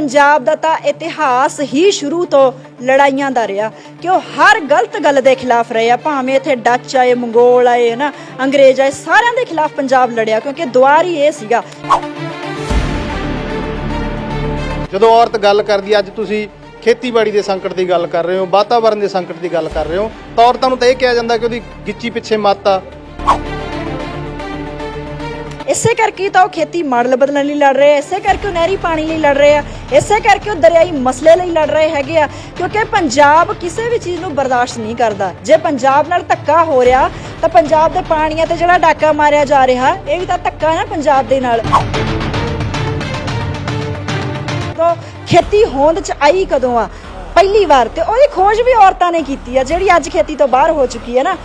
ਪੰਜਾਬ ਦਾ ਤਾਂ ਇਤਿਹਾਸ ਹੀ ਸ਼ੁਰੂ ਤੋਂ ਲੜਾਈਆਂ ਦਾ ਰਿਹਾ। ਕਿ ਉਹ ਹਰ ਗਲਤ ਗੱਲ ਦੇ ਖਿਲਾਫ ਰਹੇ ਆ। ਭਾਵੇਂ ਇੱਥੇ ਡੱਚ ਆਏ, ਮੰਗੋਲ ਆਏ ਨਾ ਅੰਗਰੇਜ਼ ਆਏ, ਸਾਰਿਆਂ ਦੇ ਖਿਲਾਫ ਪੰਜਾਬ ਲੜਿਆ, ਕਿਉਂਕਿ ਦੁਆਰ ਹੀ ਇਹ ਸੀਗਾ। ਜਦੋਂ ਔਰਤ ਗੱਲ ਕਰਦੀ ਅੱਜ ਤੁਸੀਂ ਖੇਤੀਬਾੜੀ ਦੇ ਸੰਕਟ ਦੀ ਗੱਲ ਕਰ ਰਹੇ ਹੋ ਵਾਤਾਵਰਣ ਦੇ ਸੰਕਟ ਦੀ ਗੱਲ ਕਰ ਰਹੇ ਹੋ, ਤਾਂ ਔਰਤਾਂ ਨੂੰ ਤਾਂ ਇਹ ਕਿਹਾ ਜਾਂਦਾ ਕਿ ਉਹਦੀ ਗਿੱਚੀ ਪਿੱਛੇ ਮੱਤ ਆ। ਇਸੇ ਕਰਕੇ ਤਾਂ ਉਹ ਖੇਤੀ ਮਾਡਲ ਬਦਲਣ ਲਈ ਲੜ ਰਹੇ ਆ, ਇਸੇ ਕਰਕੇ ਉਹ ਨਹਿਰੀ ਪਾਣੀ ਲਈ ਲੜ ਰਹੇ ਆ, ਇਸੇ ਕਰਕੇ ਉਹ ਦਰਿਆਈ ਮਸਲੇ ਲਈ ਲੜ ਰਹੇ ਹੈਗੇ ਆ, ਕਿਉਂਕਿ ਪੰਜਾਬ ਕਿਸੇ ਵੀ ਚੀਜ਼ ਨੂੰ ਬਰਦਾਸ਼ਤ ਨਹੀਂ ਕਰਦਾ। ਜੇ ਪੰਜਾਬ ਨਾਲ ਧੱਕਾ ਹੋ ਰਿਹਾ, ਤਾਂ ਪੰਜਾਬ ਦੇ ਪਾਣੀਆਂ ਤੇ ਜਿਹੜਾ ਡਾਕਾ ਮਾਰਿਆ ਜਾ ਰਿਹਾ, ਇਹ ਵੀ ਤਾਂ ਧੱਕਾ ਨਾ ਪੰਜਾਬ ਦੇ ਨਾਲ। ਤੋਂ ਖੇਤੀ ਹੋਂਦ ਚ ਆਈ ਕਦੋਂ ਆ? ਪਹਿਲੀ ਵਾਰ ਤੇ ਉਹਦੀ ਖੋਜ ਵੀ ਔਰਤਾਂ ਨੇ ਕੀਤੀ ਆ, ਜਿਹੜੀ ਅੱਜ ਖੇਤੀ ਤੋਂ ਬਾਹਰ ਹੋ ਚੁੱਕੀ ਹੈ ਨਾ।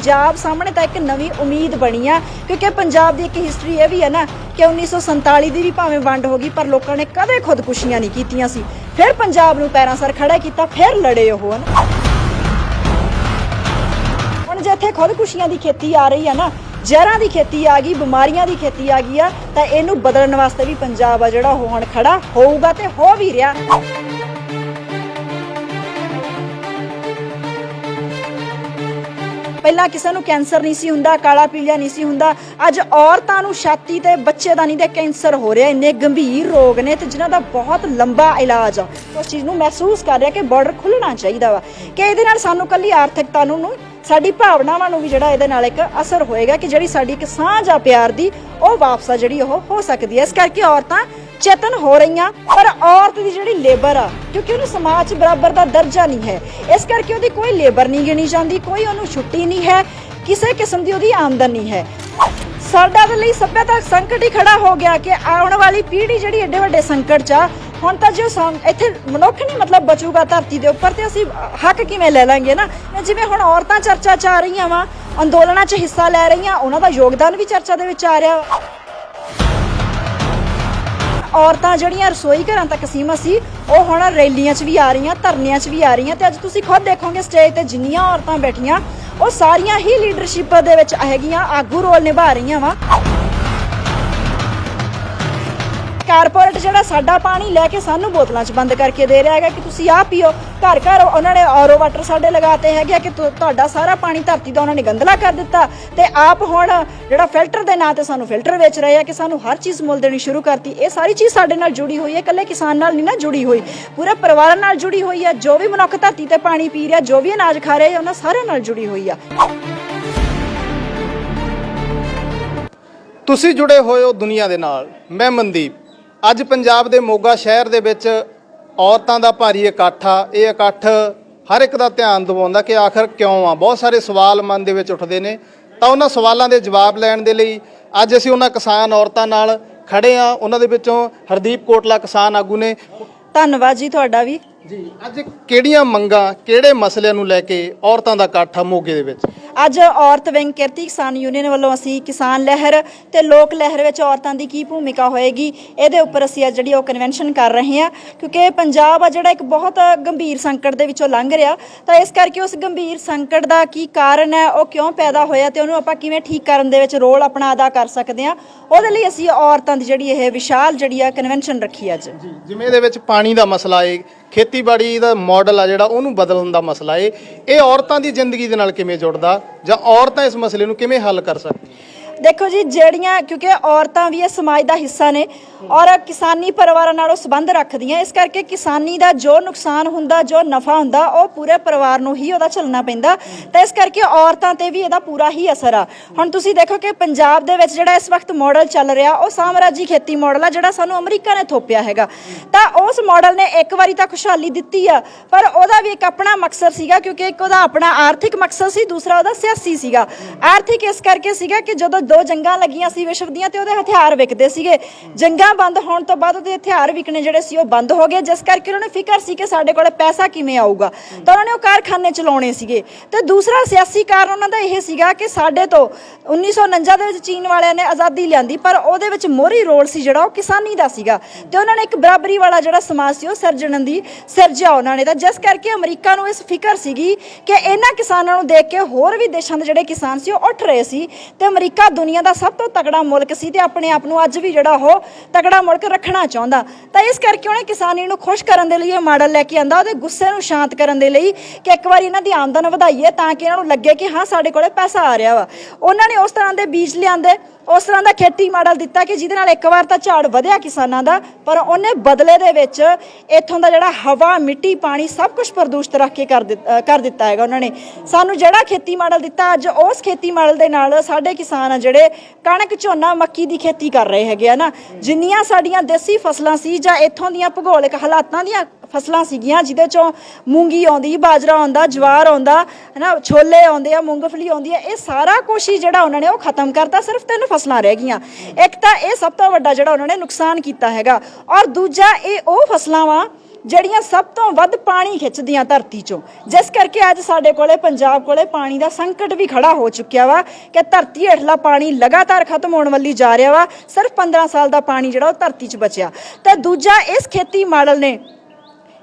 ਪੰਜਾਬ ਸਾਹਮਣੇ ਤਾਂ ਇੱਕ ਨਵੀਂ ਉਮੀਦ ਬਣੀ ਆ, ਕਿਉਂਕਿ ਪੰਜਾਬ ਦੀ ਇੱਕ ਹਿਸਟਰੀ ਇਹ ਵੀ ਹੈ ਨਾ ਕਿ 1947 ਦੀ ਵੀ ਭਾਵੇਂ ਵੰਡ ਹੋ ਗਈ, ਪਰ ਲੋਕਾਂ ਨੇ ਕਦੇ ਖੁਦਕੁਸ਼ੀਆਂ ਨਹੀਂ ਕੀਤੀਆਂ ਸੀ। ਫਿਰ ਪੰਜਾਬ ਨੂੰ ਪੈਰਾਂ ਸਰ ਖੜਾ ਕੀਤਾ, ਫਿਰ ਲੜੇ ਉਹ ਹਨ। ਹੁਣ ਜੇ ਇੱਥੇ ਖੁਦਕੁਸ਼ੀਆਂ ਦੀ ਖੇਤੀ ਆ ਰਹੀ ਹੈ ਨਾ, ਜ਼ਹਿਰਾਂ ਦੀ ਖੇਤੀ ਆ ਗਈ, ਬਿਮਾਰੀਆਂ ਦੀ ਖੇਤੀ ਆ ਗਈ ਆ, ਤਾਂ ਇਹਨੂੰ ਬਦਲਣ ਵਾਸਤੇ ਵੀ ਪੰਜਾਬ ਆ ਜਿਹੜਾ ਉਹ ਹੁਣ ਖੜਾ ਹੋਊਗਾ ਤੇ ਹੋ ਵੀ ਰਿਹਾ। ਪਹਿਲਾਂ ਕਿਸੇ ਨੂੰ ਕੈਂਸਰ ਨਹੀਂ ਸੀ ਹੁੰਦਾ, ਕਾਲਾ ਪੀਲੀਆ ਨਹੀਂ ਸੀ ਹੁੰਦਾ, ਅੱਜ ਔਰਤਾਂ ਨੂੰ ਛਾਤੀ ਤੇ ਬੱਚੇਦਾਨੀ ਦੇ ਕੈਂਸਰ ਹੋ ਰਿਹਾ, ਇੰਨੇ ਗੰਭੀਰ ਰੋਗ ਨੇ ਤੇ ਜਿਨ੍ਹਾਂ ਦਾ ਬਹੁਤ ਲੰਬਾ ਇਲਾਜ ਆ। ਉਸ ਚੀਜ਼ ਨੂੰ ਮਹਿਸੂਸ ਕਰ ਰਿਹਾ ਕਿ ਬਾਰਡਰ ਖੁੱਲਣਾ ਚਾਹੀਦਾ ਵਾ ਕਿ ਇਹਦੇ ਨਾਲ ਸਾਨੂੰ ਕੱਲੀ ਆਰਥਿਕਤਾ ਨੂੰ ਨੂੰ, ਸਾਡੀ ਭਾਵਨਾਵਾਂ ਨੂੰ ਵੀ ਜਿਹੜਾ ਇਹਦੇ ਨਾਲ ਇੱਕ ਅਸਰ ਹੋਏਗਾ ਕਿ ਜਿਹੜੀ ਸਾਡੀ ਇੱਕ ਸਾਂਝ ਆ ਪਿਆਰ ਦੀ, ਉਹ ਵਾਪਸ ਆ ਜਿਹੜੀ ਉਹ ਹੋ ਸਕਦੀ ਹੈ। ਇਸ ਕਰਕੇ ਔਰਤਾਂ ਚੇਤਨ ਹੋ ਰਹੀਆਂ, ਪਰ ਔਰਤ ਦੀ ਜਿਹੜੀ ਲੇਬਰ ਆ, ਕਿਉਂਕਿ ਉਹਨੂੰ ਸਮਾਜ 'ਚ ਬਰਾਬਰ ਦਾ ਦਰਜਾ ਨਹੀਂ ਹੈ। ਇਸ ਕਰਕੇ ਉਹਦੀ ਕੋਈ ਲੇਬਰ ਨਹੀਂ ਗਿਣੀ ਜਾਂਦੀ, ਕੋਈ ਉਹਨੂੰ ਛੁੱਟੀ ਨਹੀਂ ਹੈ, ਕਿਸੇ ਕਿਸਮ ਦੀ ਉਹਦੀ ਆਮਦਨ ਨਹੀਂ ਹੈ। ਸਾਡਾ ਦੇ ਲਈ ਸੱਭਿਅਤਾ ਸੰਕਟ ਹੀ ਖੜਾ ਹੋ ਗਿਆ ਕਿ ਆਉਣ ਵਾਲੀ ਪੀੜ੍ਹੀ ਜਿਹੜੀ ਐਡੇ ਵੱਡੇ ਸੰਕਟ 'ਚ ਆ, ਹੁਣ ਤਾਂ ਜੋ ਇੱਥੇ ਮਨੁੱਖ ਨਹੀਂ ਮਤਲਬ ਬਚੂਗਾ ਧਰਤੀ ਦੇ ਉੱਪਰ, ਤੇ ਅਸੀਂ ਹੱਕ ਕਿਵੇਂ ਲੈ ਲਾਂਗੇ ਨਾ? ਜਿਵੇਂ ਹੁਣ ਔਰਤਾਂ ਚਰਚਾ 'ਚ ਆ ਰਹੀਆਂ ਵਾ, ਅੰਦੋਲਨਾਂ 'ਚ ਹਿੱਸਾ ਲੈ ਰਹੀਆਂ, ਉਹਨਾਂ ਦਾ ਯੋਗਦਾਨ ਵੀ ਚਰਚਾ ਦੇ ਵਿੱਚ ਆ ਰਿਹਾ। ਔਰਤਾਂ ਜਿਹੜੀਆਂ ਰਸੋਈ ਘਰਾਂ ਤੱਕ ਸੀਮਤ ਸੀ, ਉਹ ਹੁਣ ਰੈਲੀਆਂ 'ਚ ਵੀ ਆ ਰਹੀਆਂ, ਧਰਨਿਆਂ 'ਚ ਵੀ ਆ ਰਹੀਆਂ ਤੇ ਅੱਜ ਤੁਸੀਂ ਖੁਦ ਦੇਖੋਗੇ ਸਟੇਜ ਤੇ ਜਿੰਨੀਆਂ ਔਰਤਾਂ ਬੈਠੀਆਂ, ਉਹ ਸਾਰੀਆਂ ਹੀ ਲੀਡਰਸ਼ਿਪ ਦੇ ਵਿੱਚ ਹੈਗੀਆਂ, ਆਗੂ ਰੋਲ ਨਿਭਾ ਰਹੀਆਂ ਵਾ। ਕਾਰਪੋਰੇਟ ਜਿਹੜਾ ਸਾਡਾ ਪਾਣੀ ਲੈ ਕੇ ਸਾਨੂੰ ਬੋਤਲਾਂ 'ਚ ਬੰਦ ਕਰਕੇ ਦੇ ਰਿਹਾ ਹੈਗਾ ਕਿ ਤੁਸੀਂ ਆਹ ਪੀਓ, ਘਰ ਘਰ ਉਹਨਾਂ ਨੇ ਆਰਓ ਵਾਟਰ ਸਾਡੇ ਲਗਾਤੇ ਹੈਗੇ ਆ ਕਿ ਤੁ- ਤੁਹਾਡਾ ਸਾਰਾ ਪਾਣੀ ਧਰਤੀ ਦਾ ਉਹਨਾਂ ਨੇ ਗੰਦਲਾ ਕਰ ਦਿੱਤਾ ਤੇ ਆਪ ਹੁਣ ਜਿਹੜਾ ਫਿਲਟਰ ਦੇ ਨਾਂ ਤੇ ਸਾਨੂੰ ਫਿਲਟਰ ਵੇਚ ਰਹੇ ਆ ਕਿ ਸਾਨੂੰ ਹਰ ਚੀਜ਼ ਮੁੱਲ ਦੇਣੀ ਸ਼ੁਰੂ ਕਰਤੀ। ਇਹ ਸਾਰੀ ਚੀਜ਼ ਸਾਡੇ ਨਾਲ ਜੁੜੀ ਹੋਈ ਹੈ, ਇਕੱਲੇ ਕਿਸਾਨ ਨਾਲ ਨਹੀਂ ਨਾ ਜੁੜੀ ਹੋਈ। ਪੂਰੇ ਪਰਿਵਾਰ ਨਾਲ ਜੁੜੀ ਹੋਈ ਹੈ ਜੋ ਵੀ ਮਨੁੱਖ ਧਰਤੀ ਤੇ ਪਾਣੀ ਪੀ ਰਿਹਾ, ਜੋ ਵੀ ਅਨਾਜ ਖਾ ਰਿਹਾ, ਉਹਨਾਂ ਸਾਰਿਆਂ ਨਾਲ ਜੁੜੀ ਹੋਈ ਆ। ਤੁਸੀਂ ਜੁੜੇ ਹੋਏ ਹੋ ਦੁਨੀਆ ਦੇ ਨਾਲ। ਮੈਂ ਮਨਦੀਪ। ਅੱਜ ਪੰਜਾਬ ਦੇ ਮੋਗਾ ਸ਼ਹਿਰ ਦੇ ਵਿੱਚ ਔਰਤਾਂ ਦਾ ਭਾਰੀ ਇਕੱਠ ਆ। ਇਹ ਇਕੱਠ ਹਰ ਇੱਕ ਦਾ ਧਿਆਨ ਦਿਵਾਉਂਦਾ ਕਿ ਆਖਰ ਕਿਉਂ ਆ? ਬਹੁਤ ਸਾਰੇ ਸਵਾਲ ਮਨ ਦੇ ਵਿੱਚ ਉੱਠਦੇ ਨੇ। ਤਾਂ ਉਹਨਾਂ ਸਵਾਲਾਂ ਦੇ ਜਵਾਬ ਲੈਣ ਦੇ ਲਈ ਅੱਜ ਅਸੀਂ ਉਹਨਾਂ ਕਿਸਾਨ ਔਰਤਾਂ ਨਾਲ ਖੜੇ ਆ। ਉਹਨਾਂ ਦੇ ਵਿੱਚੋਂ ਹਰਦੀਪ ਕੋਟਲਾ ਕਿਸਾਨ ਆਗੂ ਨੇ। ਧੰਨਵਾਦ ਜੀ ਤੁਹਾਡਾ ਵੀ। ਜੀ ਅੱਜ ਕਿਹੜੀਆਂ ਮੰਗਾਂ ਕਿਹੜੇ ਮਸਲਿਆਂ ਨੂੰ ਲੈ ਕੇ ਔਰਤਾਂ ਦਾ ਇਕੱਠ ਆ ਮੋਗੇ ਦੇ ਵਿੱਚ? ਅੱਜ ਔਰਤ ਵਿੰਗ ਕਿਰਤੀ ਕਿਸਾਨ ਯੂਨੀਅਨ ਵੱਲੋਂ ਅਸੀਂ ਕਿਸਾਨ ਲਹਿਰ ਤੇ ਲੋਕ ਲਹਿਰ ਵਿੱਚ ਔਰਤਾਂ ਦੀ ਕੀ ਭੂਮਿਕਾ ਹੋਏਗੀ, ਇਹਦੇ ਉੱਪਰ ਅਸੀਂ ਅੱਜ ਜਿਹੜੀ ਉਹ ਕਨਵੈਨਸ਼ਨ ਕਰ ਰਹੇ ਹਾਂ, ਕਿਉਂਕਿ ਪੰਜਾਬ ਆ ਜਿਹੜਾ ਇੱਕ ਬਹੁਤ ਗੰਭੀਰ ਸੰਕਟ ਦੇ ਵਿੱਚੋਂ ਲੰਘ ਰਿਹਾ, ਤਾਂ ਇਸ ਕਰਕੇ ਉਸ ਗੰਭੀਰ ਸੰਕਟ ਦਾ ਕੀ ਕਾਰਨ ਹੈ, ਉਹ ਕਿਉਂ ਪੈਦਾ ਹੋਇਆ ਤੇ ਉਹਨੂੰ ਆਪਾਂ ਕਿਵੇਂ ਠੀਕ ਕਰਨ ਦੇ ਵਿੱਚ ਰੋਲ ਆਪਣਾ ਅਦਾ ਕਰ ਸਕਦੇ ਹਾਂ, ਉਹਦੇ ਲਈ ਅਸੀਂ ਔਰਤਾਂ ਦੀ ਜਿਹੜੀ ਇਹ ਵਿਸ਼ਾਲ ਜਿਹੜੀ ਆ ਕਨਵੈਨਸ਼ਨ ਰੱਖੀ ਅੱਜ। ਜੀ, ਜਿਵੇਂ ਇਹਦੇ ਵਿੱਚ ਪਾਣੀ ਦਾ ਮਸਲਾ ਏ ਖੇਤੀਬਾੜੀ ਦਾ ਮਾਡਲ ਆ ਜਿਹੜਾ, ਉਹਨੂੰ ਬਦਲਣ ਦਾ ਮਸਲਾ ਏ। ਇਹ ਔਰਤਾਂ ਦੀ ਜ਼ਿੰਦਗੀ ਦੇ ਨਾਲ ਕਿਵੇਂ ਜੁੜਦਾ ਜਾਂ ਔਰਤਾਂ ਇਸ ਮਸਲੇ ਨੂੰ ਕਿਵੇਂ ਹੱਲ ਕਰ ਸਕਦੀਆਂ? ਦੇਖੋ ਜੀ, ਜਿਹੜੀਆਂ, ਕਿਉਂਕਿ ਔਰਤਾਂ ਵੀ ਇਹ ਸਮਾਜ ਦਾ ਹਿੱਸਾ ਨੇ ਔਰ ਕਿਸਾਨੀ ਪਰਿਵਾਰਾਂ ਨਾਲ ਉਹ ਸੰਬੰਧ ਰੱਖਦੀਆਂ। ਇਸ ਕਰਕੇ ਕਿਸਾਨੀ ਦਾ ਜੋ ਨੁਕਸਾਨ ਹੁੰਦਾ, ਜੋ ਨਫਾ ਹੁੰਦਾ, ਉਹ ਪੂਰੇ ਪਰਿਵਾਰ ਨੂੰ ਹੀ ਉਹਦਾ ਝੱਲਣਾ ਪੈਂਦਾ। ਤਾਂ ਇਸ ਕਰਕੇ ਔਰਤਾਂ ਤੇ ਵੀ ਇਹਦਾ ਪੂਰਾ ਹੀ ਅਸਰ ਆ। ਹੁਣ ਤੁਸੀਂ ਦੇਖੋ ਕਿ ਪੰਜਾਬ ਦੇ ਵਿੱਚ ਜਿਹੜਾ ਇਸ ਵਕਤ ਮਾਡਲ ਚੱਲ ਰਿਹਾ, ਉਹ ਸਾਮਰਾਜੀ ਖੇਤੀ ਮਾਡਲ ਆ, ਜਿਹੜਾ ਸਾਨੂੰ ਅਮਰੀਕਾ ਨੇ ਥੋਪਿਆ ਹੈਗਾ। ਤਾਂ ਉਸ ਮਾਡਲ ਨੇ ਇੱਕ ਵਾਰੀ ਤਾਂ ਖੁਸ਼ਹਾਲੀ ਦਿੱਤੀ ਆ, ਪਰ ਉਹਦਾ ਵੀ ਇੱਕ ਆਪਣਾ ਮਕਸਦ ਸੀਗਾ, ਕਿਉਂਕਿ ਇੱਕ ਉਹਦਾ ਆਪਣਾ ਆਰਥਿਕ ਮਕਸਦ ਸੀ, ਦੂਸਰਾ ਉਹਦਾ ਸਿਆਸੀ ਸੀਗਾ। ਆਰਥਿਕ ਇਸ ਕਰਕੇ ਸੀਗਾ ਕਿ ਜਦੋਂ ਦੋ ਜੰਗਾਂ ਲੱਗੀਆਂ ਸੀ ਵਿਸ਼ਵ ਦੀਆਂ ਤੇ ਉਹਦੇ ਹਥਿਆਰ ਵਿਕਦੇ ਸੀਗੇ। ਜੰਗਾਂ ਬੰਦ ਹੋਣ ਤੋਂ ਬਾਅਦ ਉਹਦੇ ਹਥਿਆਰ ਵਿਕਣੇ ਜਿਹੜੇ ਸੀ ਉਹ ਬੰਦ ਹੋ ਗਏ। ਜਿਸ ਕਰਕੇ ਉਹਨਾਂ ਨੂੰ ਫਿਕਰ ਸੀ ਕਿ ਸਾਡੇ ਕੋਲ ਪੈਸਾ ਕਿਵੇਂ ਆਊਗਾ। ਤਾਂ ਉਹਨਾਂ ਨੇ ਉਹ ਕਾਰਖਾਨੇ ਚਲਾਉਣੇ ਸੀਗੇ। ਤੇ ਦੂਸਰਾ ਸਿਆਸੀ ਕਾਰਨ ਉਹਨਾਂ ਦਾ ਇਹ ਸੀਗਾ ਕਿ ਸਾਡੇ ਤੋਂ 1949 ਦੇ ਵਿੱਚ ਚੀਨ ਵਾਲਿਆਂ ਨੇ ਆਜ਼ਾਦੀ ਲਿਆਂਦੀ, ਪਰ ਉਹਦੇ ਵਿੱਚ ਮੋਹਰੀ ਰੋਲ ਸੀ ਜਿਹੜਾ ਉਹ ਕਿਸਾਨੀ ਦਾ ਸੀਗਾ। ਤੇ ਉਹਨਾਂ ਨੇ ਇੱਕ ਬਰਾਬਰੀ ਵਾਲਾ ਜਿਹੜਾ ਸਮਾਜ ਸੀ ਉਹ ਸਿਰਜਣ ਦੀ ਸਿਰਜਿਆ ਉਹਨਾਂ ਨੇ। ਤਾਂ ਜਿਸ ਕਰਕੇ ਅਮਰੀਕਾ ਨੂੰ ਇਸ ਫਿਕਰ ਸੀਗੀ ਕਿ ਇਹਨਾਂ ਕਿਸਾਨਾਂ ਨੂੰ ਦੇਖ ਕੇ ਹੋਰ ਵੀ ਦੇਸ਼ਾਂ ਦੇ ਜਿਹੜੇ ਕਿਸਾਨ ਸੀ ਉਹ ਉੱਠ ਰਹੇ ਸੀ ਤੇ ਅਮਰੀਕਾ ਦੁਨੀਆ ਦਾ ਸਭ ਤੋਂ ਤਕੜਾ ਮੁਲਕ ਸੀ ਤੇ ਆਪਣੇ ਆਪ ਨੂੰ ਅੱਜ ਵੀ ਜਿਹੜਾ ਉਹ ਤਕੜਾ ਮੁਲਕ ਰੱਖਣਾ ਚਾਹੁੰਦਾ। ਤਾਂ ਇਸ ਕਰਕੇ ਉਹਨੇ ਕਿਸਾਨੀ ਨੂੰ ਖੁਸ਼ ਕਰਨ ਦੇ ਲਈ ਇਹ ਮਾਡਲ ਲੈ ਕੇ ਆਂਦਾ। ਉਹਦੇ ਗੁੱਸੇ ਨੂੰ ਸ਼ਾਂਤ ਕਰਨ ਦੇ ਲਈ ਕਿ ਇੱਕ ਵਾਰੀ ਇਹਨਾਂ ਦੀ ਆਮਦਨ ਵਧਾਈਏ ਤਾਂ ਕਿ ਇਹਨਾਂ ਨੂੰ ਲੱਗੇ ਕਿ ਹਾਂ, ਸਾਡੇ ਕੋਲੇ ਪੈਸਾ ਆ ਰਿਹਾ ਵਾ। ਉਹਨਾਂ ਨੇ ਉਸ ਤਰ੍ਹਾਂ ਦੇ ਬੀਜ ਲਿਆਂਦੇ। ਉਸ ਤਰ੍ਹਾਂ ਦਾ ਖੇਤੀ ਮਾਡਲ ਦਿੱਤਾ ਕਿ ਜਿਹਦੇ ਨਾਲ ਇੱਕ ਵਾਰ ਤਾਂ ਝਾੜ ਵਧਿਆ ਕਿਸਾਨਾਂ ਦਾ, ਪਰ ਉਹਨੇ ਬਦਲੇ ਦੇ ਵਿੱਚ ਇੱਥੋਂ ਦਾ ਜਿਹੜਾ ਹਵਾ, ਮਿੱਟੀ, ਪਾਣੀ ਸਭ ਕੁਝ ਪ੍ਰਦੂਸ਼ਿਤ ਰੱਖ ਕੇ ਕਰ ਦਿੱਤ- ਕਰ ਦਿੱਤਾ ਹੈਗਾ ਉਹਨਾਂ ਨੇ। ਸਾਨੂੰ ਜਿਹੜਾ ਖੇਤੀ ਮਾਡਲ ਦਿੱਤਾ, ਅੱਜ ਉਸ ਖੇਤੀ ਮਾਡਲ ਦੇ ਨਾਲ ਸਾਡੇ ਕਿਸਾਨ ਆ ਜਿਹੜੇ ਕਣਕ, ਝੋਨਾ, ਮੱਕੀ ਦੀ ਖੇਤੀ ਕਰ ਰਹੇ ਹੈਗੇ ਆ ਨਾ। ਜਿੰਨੀਆਂ ਸਾਡੀਆਂ ਦੇਸੀ ਫਸਲਾਂ ਸੀ ਜਾਂ ਇੱਥੋਂ ਦੀਆਂ ਭੂਗੋਲਿਕ ਹਾਲਾਤਾਂ ਦੀਆਂ ਫਸਲਾਂ ਸੀਗੀਆਂ, ਜਿਹਦੇ ਚੋਂ ਮੂੰਗੀ ਆਉਂਦੀ, ਬਾਜਰਾ ਆਉਂਦਾ, ਜਵਾਰ ਆਉਂਦਾ, ਹਨਾ, ਛੋਲੇ ਆਉਂਦੇ ਆ, ਮੂੰਗਫਲੀ ਆਉਂਦੀ ਆ, ਇਹ ਸਾਰਾ ਕੁਛ ਹੀ ਜਿਹੜਾ ਉਹਨਾਂ ਨੇ ਉਹ ਖਤਮ ਕਰਤਾ, ਸਿਰਫ ਤਿੰਨ ਫਸਲਾਂ ਰਹਿ ਗਈਆਂ। ਇੱਕ ਤਾਂ ਇਹ ਸਭ ਤੋਂ ਵੱਡਾ ਜਿਹੜਾ ਉਹਨਾਂ ਨੇ ਨੁਕਸਾਨ ਕੀਤਾ ਹੈਗਾ, ਔਰ ਦੂਜਾ ਇਹ ਉਹ ਫਸਲਾਂ ਵਾ ਜਿਹੜੀਆਂ ਸਭ ਤੋਂ ਵੱਧ ਪਾਣੀ ਖਿੱਚਦੀਆਂ ਧਰਤੀ ਚੋਂ। ਜਿਸ ਕਰਕੇ ਅੱਜ ਸਾਡੇ ਕੋਲੇ, ਪੰਜਾਬ ਕੋਲੇ ਪਾਣੀ ਦਾ ਸੰਕਟ ਵੀ ਖੜਾ ਹੋ ਚੁੱਕਿਆ ਵਾ, ਕਿ ਧਰਤੀ ਹੇਠਲਾ ਪਾਣੀ ਲਗਾਤਾਰ ਖਤਮ ਹੋਣ ਵੱਲੀ ਜਾ ਰਿਹਾ ਵਾ, ਸਿਰਫ 15 ਸਾਲ ਦਾ ਪਾਣੀ ਜਿਹੜਾ ਉਹ ਧਰਤੀ 'ਚ ਬਚਿਆ। ਤੇ ਦੂਜਾ ਇਸ ਖੇਤੀ ਮਾਡਲ ਨੇ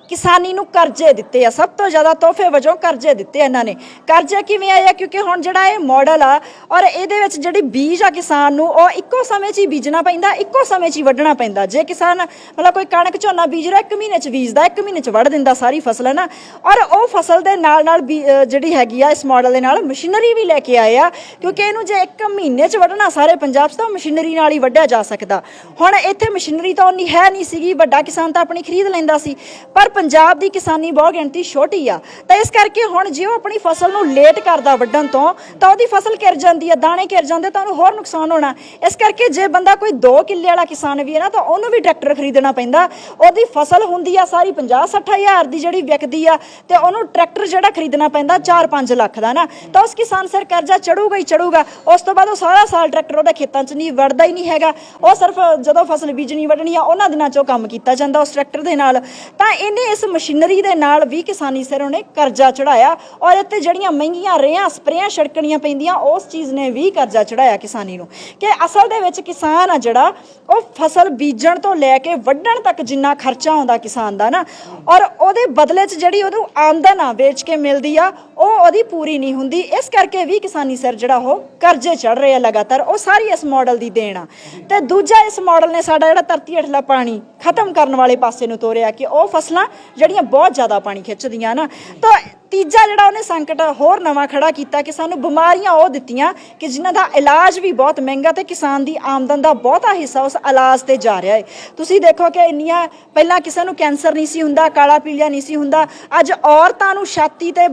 ਕਿਸਾਨੀ ਨੂੰ ਕਰਜ਼ੇ ਦਿੱਤੇ ਆ। ਸਭ ਤੋਂ ਜ਼ਿਆਦਾ ਤੋਹਫੇ ਵਜੋਂ ਕਰਜ਼ੇ ਦਿੱਤੇ ਇਹਨਾਂ ਨੇ। ਕਰਜ਼ੇ ਕਿਵੇਂ ਆਏ ਆ ਕਿਉਂਕਿ ਹੁਣ ਜਿਹੜਾ ਇਹ ਮਾਡਲ ਆ ਔਰ ਇਹਦੇ ਵਿੱਚ ਜਿਹੜੀ ਬੀਜ ਆ ਕਿਸਾਨ ਨੂੰ, ਉਹ ਇੱਕੋ ਸਮੇਂ 'ਚ ਹੀ ਬੀਜਣਾ ਪੈਂਦਾ, ਇੱਕੋ ਸਮੇਂ 'ਚ ਹੀ ਵੱਢਣਾ ਪੈਂਦਾ। ਜੇ ਕਿਸਾਨ ਮਤਲਬ ਕੋਈ ਕਣਕ, ਝੋਨਾ ਬੀਜ ਰਿਹਾ, ਇੱਕ ਮਹੀਨੇ 'ਚ ਬੀਜਦਾ, ਇੱਕ ਮਹੀਨੇ 'ਚ ਵੱਢ ਦਿੰਦਾ ਸਾਰੀ ਫਸਲ, ਹੈ ਨਾ? ਔਰ ਉਹ ਫਸਲ ਦੇ ਨਾਲ ਨਾਲ ਬੀ- ਜਿਹੜੀ ਹੈਗੀ ਆ, ਇਸ ਮਾਡਲ ਦੇ ਨਾਲ ਮਸ਼ੀਨਰੀ ਵੀ ਲੈ ਕੇ ਆਏ ਆ। ਕਿਉਂਕਿ ਇਹਨੂੰ ਜੇ ਇੱਕ ਮਹੀਨੇ 'ਚ ਵੱਢਣਾ ਸਾਰੇ ਪੰਜਾਬ 'ਚ, ਤਾਂ ਮਸ਼ੀਨਰੀ ਨਾਲ ਹੀ ਵੱਢਿਆ ਜਾ ਸਕਦਾ। ਹੁਣ ਇੱਥੇ ਮਸ਼ੀਨਰੀ ਤਾਂ ਉਨੀ ਹੈ ਨਹੀਂ ਸੀਗੀ, ਵੱਡਾ ਕਿਸਾਨ ਤਾਂ ਆਪਣੀ ਖਰੀਦ ਲੈਂਦਾ ਸੀ। ਪਰ ਪੰਜਾਬ ਦੀ ਕਿਸਾਨੀ ਬਹੁਤ ਗਿਣਤੀ ਛੋਟੀ ਆ। ਤਾਂ ਇਸ ਕਰਕੇ ਹੁਣ ਜੇ ਉਹ ਆਪਣੀ ਫਸਲ ਨੂੰ ਲੇਟ ਕਰਦਾ ਵੱਢਣ ਤੋਂ, ਤਾਂ ਉਹਦੀ ਫਸਲ ਕਿਰ ਜਾਂਦੀ ਆ, ਦਾਣੇ ਕਿਰ ਜਾਂਦੇ ਤਾਂ ਉਹਨੂੰ ਹੋਰ ਨੁਕਸਾਨ ਹੋਣਾ। ਇਸ ਕਰਕੇ ਜੇ ਬੰਦਾ ਕੋਈ 2 ਕਿੱਲੇ ਵਾਲਾ ਕਿਸਾਨ ਵੀ ਹੈ ਨਾ, ਤਾਂ ਉਹਨੂੰ ਵੀ ਟਰੈਕਟਰ ਖਰੀਦਣਾ ਪੈਂਦਾ। ਉਹਦੀ ਫਸਲ ਹੁੰਦੀ ਆ ਸਾਰੀ 50 60 ਹਜ਼ਾਰ ਦੀ ਜਿਹੜੀ ਵਿਕਦੀ ਆ, ਤੇ ਉਹਨੂੰ ਟਰੈਕਟਰ ਜਿਹੜਾ ਖਰੀਦਣਾ ਪੈਂਦਾ 4-5 ਲੱਖ ਦਾ ਨਾ। ਤਾਂ ਉਸ ਕਿਸਾਨ ਸਿਰ ਕਰਜ਼ਾ ਚੜੂਗਾ ਹੀ ਚੜੂਗਾ। ਉਸ ਤੋਂ ਬਾਅਦ ਉਹ ਸਾਰਾ ਸਾਲ ਟਰੈਕਟਰ ਉਹਦੇ ਖੇਤਾਂ 'ਚ ਨਹੀਂ, ਵੜਦਾ ਹੀ ਨਹੀਂ ਹੈਗਾ। ਉਹ ਸਿਰਫ ਜਦੋਂ ਫਸਲ ਬੀਜਣੀ, ਵੱਢਣੀ ਆ, ਉਹਨਾਂ ਦਿਨਾਂ 'ਚ ਉਹ ਕੰਮ ਕੀਤਾ ਜਾਂਦਾ ਉਸ ਟਰੈਕਟਰ ਦੇ ਨਾਲ। ਤਾਂ ਇਹਨੇ ਇਸ ਮਸ਼ੀਨਰੀ ਦੇ ਨਾਲ ਵੀ ਕਿਸਾਨੀ ਸਿਰ ਉਹਨੇ ਕਰਜ਼ਾ ਚੜਾਇਆ ਔਰ ਇੱਥੇ ਜਿਹੜੀਆਂ ਮਹਿੰਗੀਆਂ ਰੇਹਾਂ, ਸਪਰੇਆਂ ਛੜਕਣੀਆਂ ਪੈਂਦੀਆਂ, ਉਸ ਚੀਜ਼ ਨੇ ਵੀ ਕਰਜ਼ਾ ਚੜਾਇਆ ਕਿਸਾਨੀ ਨੂੰ। ਕਿ ਅਸਲ ਦੇ ਵਿੱਚ ਕਿਸਾਨ ਆ ਜਿਹੜਾ ਉਹ ਫਸਲ ਬੀਜਣ ਤੋਂ ਲੈ ਕੇ ਵੱਢਣ ਤੱਕ ਜਿੰਨਾ ਖਰਚਾ ਆਉਂਦਾ ਕਿਸਾਨ ਦਾ ਨਾ, ਔਰ ਉਹਦੇ ਬਦਲੇ 'ਚ ਜਿਹੜੀ ਉਹਨੂੰ ਆਮਦਨ ਆ ਵੇਚ ਕੇ ਮਿਲਦੀ ਆ, ਉਹ ਉਹਦੀ ਪੂਰੀ ਨਹੀਂ ਹੁੰਦੀ। ਇਸ ਕਰਕੇ ਵੀ ਕਿਸਾਨੀ ਸਿਰ ਜਿਹੜਾ ਉਹ ਕਰਜ਼ੇ ਚੜ ਰਹੇ ਆ ਲਗਾਤਾਰ। ਉਹ ਸਾਰੀ ਇਸ ਮਾਡਲ ਦੀ ਦੇਣ ਆ। ਤੇ ਦੂਜਾ ਇਸ ਮਾਡਲ ਨੇ ਸਾਡਾ ਜਿਹੜਾ ਧਰਤੀ ਹੇਠਲਾ ਪਾਣੀ ਖਤਮ ਕਰਨ ਵਾਲੇ ਪਾਸੇ ਨੂੰ ਤੋਰਿਆ ਕਿ ਉਹ ਫਸਲਾਂ ਜਿਹੜੀਆਂ ਬਹੁਤ ਜ਼ਿਆਦਾ ਪਾਣੀ ਖਿੱਚਦੀਆਂ ਨਾ। ਤਾਂ ਤੀਜਾ ਜਿਹੜਾ ਉਹਨੇ ਸੰਕਟ ਹੋਰ ਨਵਾਂ ਖੜਾ ਕੀਤਾ ਕਿ ਸਾਨੂੰ ਬਿਮਾਰੀਆਂ ਉਹ ਦਿੱਤੀਆਂ ਕਿ ਜਿਨ੍ਹਾਂ ਦਾ ਇਲਾਜ ਵੀ ਬਹੁਤ ਮਹਿੰਗਾ ਤੇ ਕਿਸਾਨ ਦੀ ਆਮਦਨ ਦਾ ਬਹੁਤਾ ਹਿੱਸਾ ਉਸ ਇਲਾਜ ਤੇ ਜਾ ਰਿਹਾ ਹੈ। ਤੁਸੀਂ ਦੇਖੋ ਕਿ ਇੰਨੀਆਂ ਪਹਿਲਾਂ ਕਿਸੇ ਨੂੰ ਕੈਂਸਰ ਨਹੀਂ ਸੀ ਹੁੰਦਾ, ਕਾਲਾ ਪੀਲੀਆ ਨਹੀਂ ਸੀ ਹੁੰਦਾ, ਅੱਜ ਔਰਤਾਂ ਨੂੰ ਛਾਤੀ ਤੇ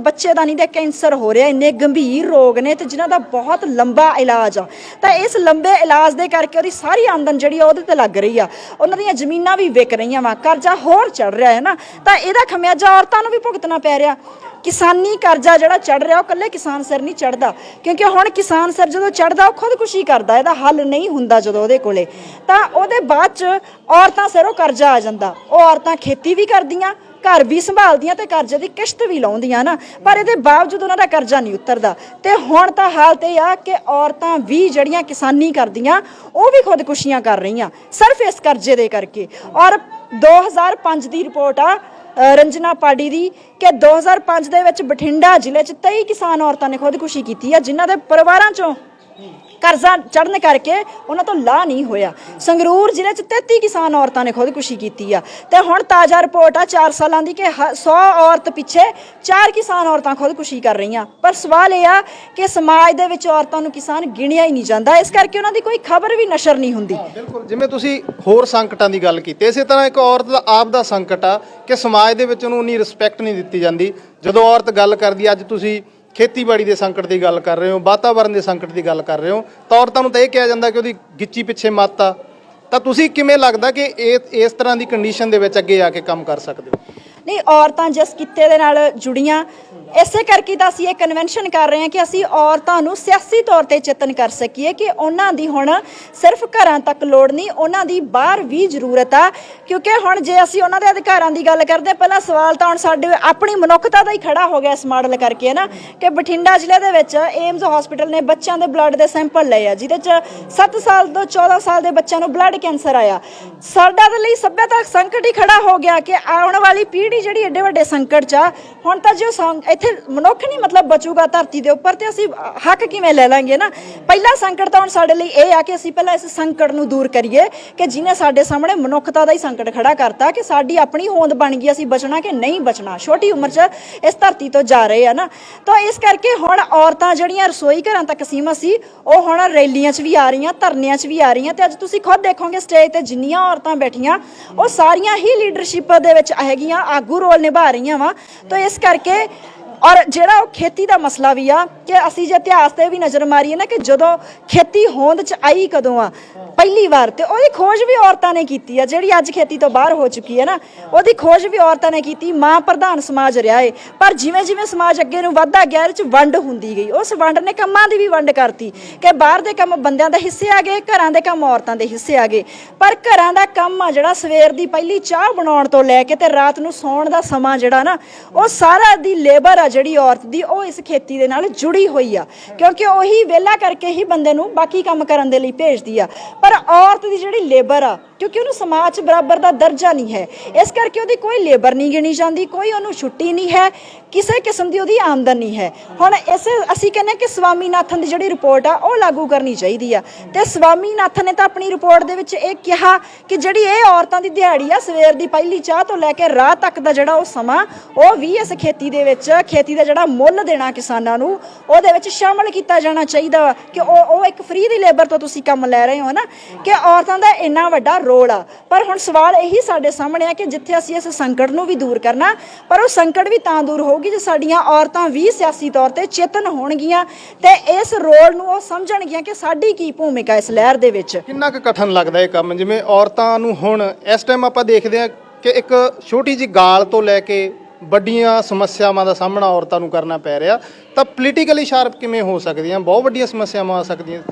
ਨਹੀਂ ਦੇ ਕੈਂਸਰ ਹੋ ਰਿਹਾ, ਇੰਨੇ ਗੰਭੀਰ ਰੋਗ ਨੇ ਤੇ ਜਿਨ੍ਹਾਂ ਦਾ ਬਹੁਤ ਲੰਬਾ ਇਲਾਜ ਆ। ਤਾਂ ਇਸ ਲੰਬੇ ਇਲਾਜ ਦੇ ਕਰਕੇ ਉਹਦੀ ਸਾਰੀ ਆਮਦਨ ਜਿਹੜੀ ਆ ਉਹਦੇ ਤੇ ਲੱਗ ਰਹੀ ਆ। ਉਹਨਾਂ ਦੀਆਂ ਜ਼ਮੀਨਾਂ ਵੀ ਵਿਕ ਰਹੀਆਂ ਵਾ, ਕਰਜ਼ਾ ਹੋਰ ਚੜ ਰਿਹਾ ਹੈ ਨਾ। ਤਾਂ ਇਹਦਾ ਖਮਿਆਜਾ ਔਰਤਾਂ ਨੂੰ ਵੀ ਭੁਗਤਣਾ ਪੈ ਰਿਹਾ। ਕਿਸਾਨੀ ਕਰਜ਼ਾ ਜਿਹੜਾ ਚੜ ਰਿਹਾ, ਉਹ ਕੱਲੇ ਕਿਸਾਨ ਸਿਰ ਨਹੀਂ ਚੜਦਾ ਕਿਉਂਕਿ ਹੁਣ ਕਿਸਾਨ ਸਿਰ ਜਦੋਂ ਚੜਦਾ ਉਹ ਖੁਦਕੁਸ਼ੀ ਕਰਦਾ, ਇਹਦਾ ਹੱਲ ਨਹੀਂ ਹੁੰਦਾ ਜਦੋਂ ਉਹਦੇ ਕੋਲੇ। ਤਾਂ ਉਹਦੇ ਬਾਅਦ ਚ ਔਰਤਾਂ ਸਿਰੋਂ ਕਰਜ਼ਾ ਆ ਜਾਂਦਾ। ਉਹ ਔਰਤਾਂ ਖੇਤੀ ਵੀ ਕਰਦੀਆਂ, ਘਰ ਵੀ ਸੰਭਾਲਦੀਆਂ ਤੇ ਕਰਜ਼ੇ ਦੀ ਕਿਸ਼ਤ ਵੀ ਲਾਉਂਦੀਆਂ ਨਾ। ਪਰ ਇਹਦੇ ਬਾਵਜੂਦ ਉਹਨਾਂ ਦਾ ਕਰਜ਼ਾ ਨਹੀਂ ਉਤਰਦਾ। ਤੇ ਹੁਣ ਤਾਂ ਹਾਲਤ ਇਹ ਆ ਕਿ ਔਰਤਾਂ ਵੀ ਜਿਹੜੀਆਂ ਕਿਸਾਨੀ ਕਰਦੀਆਂ, ਉਹ ਵੀ ਖੁਦਕੁਸ਼ੀਆਂ ਕਰ ਰਹੀਆਂ, ਸਿਰਫ ਇਸ ਕਰਜ਼ੇ ਦੇ ਕਰਕੇ। ਔਰ 2005 ਦੀ ਰਿਪੋਰਟ ਆ ਰੰਜਨਾ ਪਾਡੀ ਦੀ ਕਿ 2005 ਦੇ ਵਿੱਚ ਬਠਿੰਡਾ ਜ਼ਿਲ੍ਹੇ 'ਚ 23 ਕਿਸਾਨ ਔਰਤਾਂ ਨੇ ਖੁਦਕੁਸ਼ੀ ਕੀਤੀ ਹੈ, ਜਿਨ੍ਹਾਂ ਦੇ ਪਰਿਵਾਰਾਂ 'ਚੋਂ ਕਰਜ਼ਾ ਚੜਨ ਕਰਕੇ ਉਹਨਾਂ ਤੋਂ ਲਾ ਨਹੀਂ ਹੋਇਆ। ਸੰਗਰੂਰ ਜ਼ਿਲ੍ਹੇ 'ਚ 33 ਕਿਸਾਨ ਔਰਤਾਂ ਨੇ ਖੁਦਕੁਸ਼ੀ ਕੀਤੀ ਆ। ਤੇ ਹੁਣ ਤਾਜ਼ਾ ਰਿਪੋਰਟ ਆ 4 ਸਾਲਾਂ ਦੀ ਕਿ 100 ਔਰਤ ਪਿੱਛੇ 4 ਕਿਸਾਨ ਔਰਤਾਂ ਖੁਦਕੁਸ਼ੀ ਕਰ ਰਹੀਆਂ। ਪਰ ਸਵਾਲ ਇਹ ਆ ਕਿ ਸਮਾਜ ਦੇ ਵਿੱਚ ਔਰਤਾਂ ਨੂੰ ਕਿਸਾਨ ਗਿਣਿਆ ਹੀ ਨਹੀਂ ਜਾਂਦਾ। ਇਸ ਕਰਕੇ ਉਹਨਾਂ ਦੀ ਕੋਈ ਖਬਰ ਵੀ ਨਸ਼ਰ ਨਹੀਂ ਹੁੰਦੀ। ਬਿਲਕੁਲ। ਜਿਵੇਂ ਤੁਸੀਂ ਹੋਰ ਸੰਕਟਾਂ ਦੀ ਗੱਲ ਕੀਤੀ, ਇਸੇ ਤਰ੍ਹਾਂ ਇੱਕ ਔਰਤ ਦਾ ਆਪ ਦਾ ਸੰਕਟ ਆ ਕਿ ਸਮਾਜ ਦੇ ਵਿੱਚ ਉਹਨੂੰ ਉਨੀ ਰਿਸਪੈਕਟ ਨਹੀਂ ਦਿੱਤੀ ਜਾਂਦੀ। ਜਦੋਂ ਔਰਤ ਗੱਲ ਕਰਦੀ, ਅੱਜ ਤੁਸੀਂ ਖੇਤੀਬਾੜੀ ਦੇ ਸੰਕਟ ਦੀ ਗੱਲ ਕਰ ਰਹੇ ਹੋ ਵਾਤਾਵਰਣ ਦੇ ਸੰਕਟ ਦੀ ਗੱਲ ਕਰ ਰਹੇ ਹੋ ਤਾਂ ਔਰਤਾਂ ਨੂੰ ਤਾਂ ਇਹ ਕਿਹਾ ਜਾਂਦਾ ਕਿ ਉਹਦੀ ਗਿੱਚੀ ਪਿੱਛੇ ਮੱਤ ਆ। ਤਾਂ ਤੁਸੀਂ ਕਿਵੇਂ ਲੱਗਦਾ ਕਿ ਇਹ, ਇਸ ਤਰ੍ਹਾਂ ਦੀ ਕੰਡੀਸ਼ਨ ਦੇ ਵਿੱਚ ਅੱਗੇ ਆ ਕੇ ਕੰਮ ਕਰ ਸਕਦੇ ਹੋ? ਨਹੀਂ, ਔਰਤਾਂ ਜਿਸ ਕਿੱਤੇ ਦੇ ਨਾਲ ਜੁੜੀਆਂ ਇਸੇ ਕਰਕੇ ਤਾਂ ਅਸੀਂ ਇਹ ਕਨਵੈਨਸ਼ਨ ਕਰ ਰਹੇ ਹਾਂ ਕਿ ਅਸੀਂ ਔਰਤਾਂ ਨੂੰ ਸਿਆਸੀ ਤੌਰ ਤੇ ਚੇਤਨ ਕਰ ਸਕੀਏ ਕਿ ਉਹਨਾਂ ਦੀ ਹੁਣ ਸਿਰਫ ਘਰਾਂ ਤੱਕ ਲੋੜ ਨਹੀਂ ਉਹਨਾਂ ਦੀ ਬਾਹਰ ਵੀ ਜ਼ਰੂਰਤ ਆ। ਕਿਉਂਕਿ ਹੁਣ ਜੇ ਅਸੀਂ ਉਹਨਾਂ ਦੇ ਅਧਿਕਾਰਾਂ ਦੀ ਗੱਲ ਕਰਦੇ ਹਾਂ, ਪਹਿਲਾਂ ਸਵਾਲ ਤਾਂ ਹੁਣ ਸਾਡੇ ਆਪਣੀ ਮਨੁੱਖਤਾ ਦਾ ਹੀ ਖੜਾ ਹੋ ਗਿਆ ਇਸ ਮਾਡਲ ਕਰਕੇ ਹੈ ਨਾ ਕਿ ਬਠਿੰਡਾ ਜ਼ਿਲ੍ਹੇ ਦੇ ਵਿੱਚ ਏਮਜ਼ ਹਸਪੀਟਲ ਨੇ ਬੱਚਿਆਂ ਦੇ ਬਲੱਡ ਦੇ ਸੈਂਪਲ ਲਏ ਆ ਜਿਹਦੇ ਚ 7 ਸਾਲ ਤੋਂ 14 ਸਾਲ ਦੇ ਬੱਚਿਆਂ ਨੂੰ ਬਲੱਡ ਕੈਂਸਰ ਆਇਆ। ਸਾਡਾ ਦੇ ਲਈ ਸੱਭਿਅਤਾ ਸੰਕਟ ਹੀ ਖੜਾ ਹੋ ਗਿਆ ਕਿ ਆਉਣ ਵਾਲੀ ਪੀੜ੍ਹੀ ਜਿਹੜੀ ਐਡੇ ਵੱਡੇ ਸੰਕਟ ਚ ਆ ਹੁਣ ਤਾਂ ਜੋ ਇੱਥੇ ਇੱਥੇ ਮਨੁੱਖ ਨਹੀਂ, ਮਤਲਬ ਬਚੂਗਾ ਧਰਤੀ ਦੇ ਉੱਪਰ ਤੇ ਅਸੀਂ ਹੱਕ ਕਿਵੇਂ ਲੈ ਲਾਂਗੇ ਨਾ? ਪਹਿਲਾ ਸੰਕਟ ਤਾਂ ਹੁਣ ਸਾਡੇ ਲਈ ਇਹ ਆ ਕਿ ਅਸੀਂ ਪਹਿਲਾਂ ਇਸ ਸੰਕਟ ਨੂੰ ਦੂਰ ਕਰੀਏ ਕਿ ਜਿਹਨੇ ਸਾਡੇ ਸਾਹਮਣੇ ਮਨੁੱਖਤਾ ਦਾ ਹੀ ਸੰਕਟ ਖੜਾ ਕਰਤਾ ਕਿ ਸਾਡੀ ਆਪਣੀ ਹੋਂਦ ਬਣ ਗਈ, ਅਸੀਂ ਬਚਣਾ ਕਿ ਨਹੀਂ ਬਚਣਾ? ਛੋਟੀ ਉਮਰ 'ਚ ਇਸ ਧਰਤੀ ਤੋਂ ਜਾ ਰਹੇ ਆ ਨਾ। ਤਾਂ ਇਸ ਕਰਕੇ ਹੁਣ ਔਰਤਾਂ ਜਿਹੜੀਆਂ ਰਸੋਈ ਘਰਾਂ ਤੱਕ ਸੀਮਤ ਸੀ, ਉਹ ਹੁਣ ਰੈਲੀਆਂ 'ਚ ਵੀ ਆ ਰਹੀਆਂ, ਧਰਨਿਆਂ 'ਚ ਵੀ ਆ ਰਹੀਆਂ ਤੇ ਅੱਜ ਤੁਸੀਂ ਖੁਦ ਦੇਖੋਗੇ ਸਟੇਜ ਤੇ ਜਿੰਨੀਆਂ ਔਰਤਾਂ ਬੈਠੀਆਂ, ਉਹ ਸਾਰੀਆਂ ਹੀ ਲੀਡਰਸ਼ਿਪ ਦੇ ਵਿੱਚ ਹੈਗੀਆਂ, ਆਗੂ ਰੋਲ ਨਿਭਾ ਰਹੀਆਂ ਵਾ। ਤਾਂ ਇਸ ਕਰਕੇ ਔਰ ਜਿਹੜਾ ਉਹ ਖੇਤੀ ਦਾ ਮਸਲਾ ਵੀ ਆ ਕਿ ਅਸੀਂ ਜੇ ਇਤਿਹਾਸ ਤੇ ਵੀ ਨਜ਼ਰ ਮਾਰੀਏ ਨਾ ਕਿ ਜਦੋਂ ਖੇਤੀ ਹੋਂਦ ਚ ਆਈ ਕਦੋਂ ਆ, ਪਹਿਲੀ ਵਾਰ ਤੇ ਉਹਦੀ ਖੋਜ ਵੀ ਔਰਤਾਂ ਨੇ ਕੀਤੀ ਆ, ਜਿਹੜੀ ਅੱਜ ਖੇਤੀ ਤੋਂ ਬਾਹਰ ਹੋ ਚੁੱਕੀ ਹੈ ਨਾ, ਉਹਦੀ ਖੋਜ ਵੀ ਔਰਤਾਂ ਨੇ ਕੀਤੀ, ਮਾਂ ਪ੍ਰਧਾਨ ਸਮਾਜ ਰਿਹਾ ਏ, ਪਰ ਜਿਵੇਂ ਜਿਵੇਂ ਸਮਾਜ ਅੱਗੇ ਨੂੰ ਵੱਧਦਾ ਗਿਆ, ਇਹਦੇ ਚ ਵੰਡ ਹੁੰਦੀ ਗਈ, ਉਸ ਵੰਡ ਨੇ ਕੰਮਾਂ ਦੀ ਵੀ ਵੰਡ ਕਰਤੀ ਕਿ ਬਾਹਰ ਦੇ ਕੰਮ ਬੰਦਿਆਂ ਦੇ ਹਿੱਸੇ ਆ ਗਏ, ਘਰਾਂ ਦੇ ਕੰਮ ਔਰਤਾਂ ਦੇ ਹਿੱਸੇ ਆ ਗਏ, ਪਰ ਘਰਾਂ ਦਾ ਕੰਮ ਆ ਜਿਹੜਾ ਸਵੇਰ ਦੀ ਪਹਿਲੀ ਚਾਹ ਬਣਾਉਣ ਤੋਂ ਲੈ ਕੇ ਤੇ ਰਾਤ ਨੂੰ ਸੌਣ ਦਾ ਸਮਾਂ ਜਿਹੜਾ ਨਾ, ਉਹ ਸਾਰਾ ਦੀ ਲੇਬਰ ਆ ਜਿਹੜੀ ਔਰਤ ਦੀ, ਉਹ ਇਸ ਖੇਤੀ ਦੇ ਨਾਲ ਜੁੜੀ ਹੋਈ ਆ। ਕਿਉਂਕਿ ਉਹੀ ਵਿਹਲਾ ਕਰਕੇ ਹੀ ਬੰਦੇ ਨੂੰ ਬਾਕੀ ਕੰਮ ਕਰਨ ਦੇ ਲਈ ਭੇਜਦੀ ਆ। ਪਰ ਔਰਤ ਦੀ ਜਿਹੜੀ ਲੇਬਰ ਆ, ਕਿਉਂਕਿ ਉਹਨੂੰ ਸਮਾਜ 'ਚ ਬਰਾਬਰ ਦਾ ਦਰਜਾ ਨਹੀਂ ਹੈ। ਇਸ ਕਰਕੇ ਉਹਦੀ ਕੋਈ ਲੇਬਰ ਨਹੀਂ ਗਿਣੀ ਜਾਂਦੀ, ਕੋਈ ਉਹਨੂੰ ਛੁੱਟੀ ਨਹੀਂ ਹੈ, ਕਿਸੇ ਕਿਸਮ ਦੀ ਉਹਦੀ ਆਮਦਨ ਨਹੀਂ ਹੈ। ਹੁਣ ਇਸ, ਅਸੀਂ ਕਹਿੰਦੇ ਕਿ ਸਵਾਮੀਨਾਥਨ ਦੀ ਜਿਹੜੀ ਰਿਪੋਰਟ ਆ, ਉਹ ਲਾਗੂ ਕਰਨੀ ਚਾਹੀਦੀ ਆ। ਤੇ ਸਵਾਮੀਨਾਥਨ ਨੇ ਤਾਂ ਆਪਣੀ ਰਿਪੋਰਟ ਦੇ ਵਿੱਚ ਇਹ ਕਿਹਾ ਕਿ ਜਿਹੜੀ ਇਹ ਔਰਤਾਂ ਦੀ ਦਿਹਾੜੀ ਆ, ਸਵੇਰ ਦੀ ਪਹਿਲੀ ਚਾਹ ਤੋਂ ਲੈ ਕੇ ਰਾਤ ਤੱਕ ਦਾ ਜਿਹੜਾ ਉਹ ਸਮਾਂ, ਉਹ ਵੀ ਇਸ ਖੇਤੀ ਦੇ ਵਿੱਚ, ਖੇਤੀ ਦਾ ਜਿਹੜਾ ਮੁੱਲ ਦੇਣਾ ਕਿਸਾਨਾਂ ਨੂੰ, ਉਹਦੇ ਵਿੱਚ ਸ਼ਾਮਲ ਕੀਤਾ ਜਾਣਾ ਚਾਹੀਦਾ ਕਿ ਉਹ ਉਹ ਇੱਕ ਫ੍ਰੀ ਦੀ ਲੇਬਰ ਤੋਂ ਤੁਸੀਂ ਕੰਮ ਲੈ ਰਹੇ ਹੋ ਨਾ ਕਿ ਔਰਤਾਂ ਦਾ ਇੰਨਾ ਵੱਡਾ ਰੋਲ ਆ। ਪਰ ਹੁਣ ਸਵਾਲ ਇਹੀ ਸਾਡੇ ਸਾਹਮਣੇ ਆ ਕਿ ਜਿੱਥੇ ਅਸੀਂ ਇਸ ਸੰਕਟ ਨੂੰ ਵੀ ਦੂਰ ਕਰਨਾ, ਪਰ ਉਹ ਸੰਕਟ ਵੀ ਤਾਂ ਦੂਰ ਹੋਊਗੀ ਜੇ ਸਾਡੀਆਂ ਔਰਤਾਂ ਵੀ ਸਿਆਸੀ ਤੌਰ ਤੇ ਚੇਤਨ ਹੋਣਗੀਆਂ, ਤੇ ਇਸ ਰੋਲ ਨੂੰ ਉਹ ਸਮਝਣਗੀਆਂ ਕਿ ਸਾਡੀ ਕੀ ਭੂਮਿਕਾ ਇਸ ਲਹਿਰ ਦੇ ਵਿੱਚ। ਕਿੰਨਾ ਕੁ ਕਠਨ ਲੱਗਦਾ ਇਹ ਕੰਮ? ਜਿਵੇਂ ਔਰਤਾਂ ਨੂੰ ਹੁਣ ਇਸ ਟਾਈਮ ਆਪਾਂ ਦੇਖਦੇ ਹਾਂ ਕਿ ਇੱਕ ਛੋਟੀ ਜੀ ਗਾਲ ਤੋਂ ਲੈ ਕੇ ਵੱਡੀਆਂ ਸਮੱਸਿਆਵਾਂ ਦਾ ਸਾਹਮਣਾ ਔਰਤਾਂ ਨੂੰ ਕਰਨਾ ਪੈ ਰਿਹਾ। ਤਾਂ ਪੋਲੀਟੀਕਲੀ ਸ਼ਾਰਪ ਕਿਵੇਂ ਹੋ ਸਕਦੀਆਂ? ਬਹੁਤ ਵੱਡੀਆਂ ਸਮੱਸਿਆਵਾਂ ਆ ਸਕਦੀਆਂ।